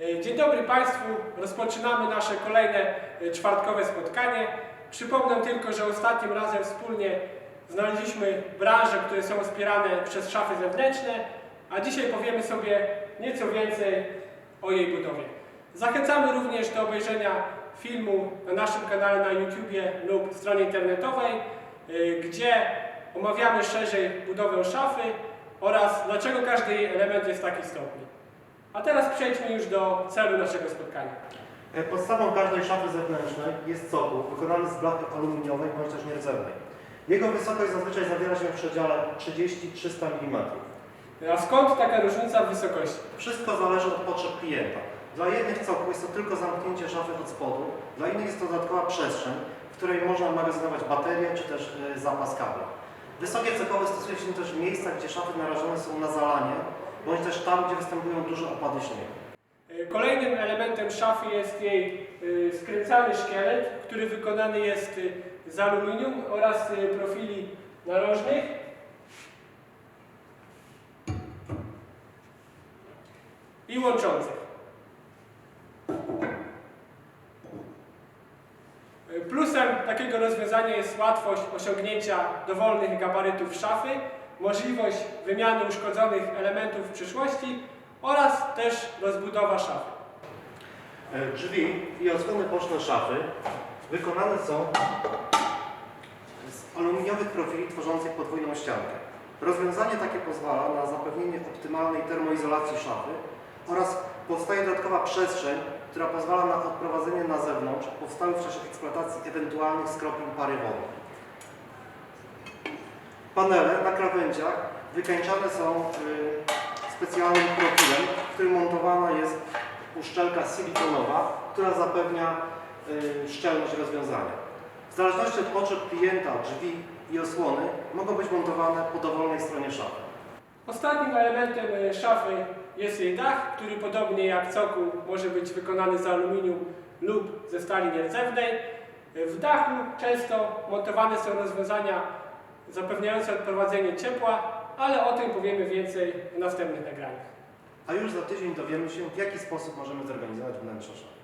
E, Dzień dobry Państwu. Rozpoczynamy nasze kolejne e, czwartkowe spotkanie. Przypomnę tylko, że ostatnim razem wspólnie znaleźliśmy branże, które są wspierane przez szafy zewnętrzne, a dzisiaj powiemy sobie nieco więcej o jej budowie. Zachęcamy również do obejrzenia filmu na naszym kanale na YouTubie lub stronie internetowej, y, gdzie omawiamy szerzej budowę szafy oraz dlaczego każdy jej element jest taki istotny. A teraz przejdźmy już do celu naszego spotkania. E, Podstawą każdej szafy zewnętrznej jest cokół wykonany z blachy aluminiowej bądź też nierdzewnej. Jego wysokość zazwyczaj zawiera się w przedziale 30-300 mm. A skąd taka różnica w wysokości? Wszystko zależy od potrzeb klienta. Dla jednych cokół jest to tylko zamknięcie szafy od spodu, dla innych jest to dodatkowa przestrzeń, w której można magazynować baterie czy też e, zapas kabla. Wysokie cokoły stosuje się też w miejscach, gdzie szafy narażone są na zalanie, tam, gdzie występują duże opady śniegu. Y, Kolejnym elementem szafy jest jej y, skręcany szkielet, który wykonany jest y, z aluminium oraz profili narożnych. I łączących. Plusem takiego rozwiązania jest łatwość osiągnięcia dowolnych gabarytów szafy, możliwość wymiany uszkodzonych elementów w przyszłości oraz też rozbudowa szafy. E, Drzwi i osłony boczne szafy wykonane są z aluminiowych profili tworzących podwójną ściankę. Rozwiązanie takie pozwala na zapewnienie optymalnej termoizolacji szafy oraz powstaje dodatkowa przestrzeń, która pozwala na odprowadzenie na zewnątrz powstałych w czasie eksploatacji ewentualnych skropień pary wodnej. Panele na krawędziach wykańczane są y, specjalnym profilem, w którym montowana jest uszczelka silikonowa, która zapewnia y, szczelność rozwiązania. W zależności od potrzeb klienta drzwi i osłony mogą być montowane po dowolnej stronie szafy. Ostatnim elementem e, szafy jest jej dach, który podobnie jak cokół może być wykonany z aluminium lub ze stali nierdzewnej. W dachu często montowane są rozwiązania zapewniające odprowadzenie ciepła, ale o tym powiemy więcej w następnych nagraniach. A już za tydzień dowiemy się, w jaki sposób możemy zorganizować wnętrze szafy.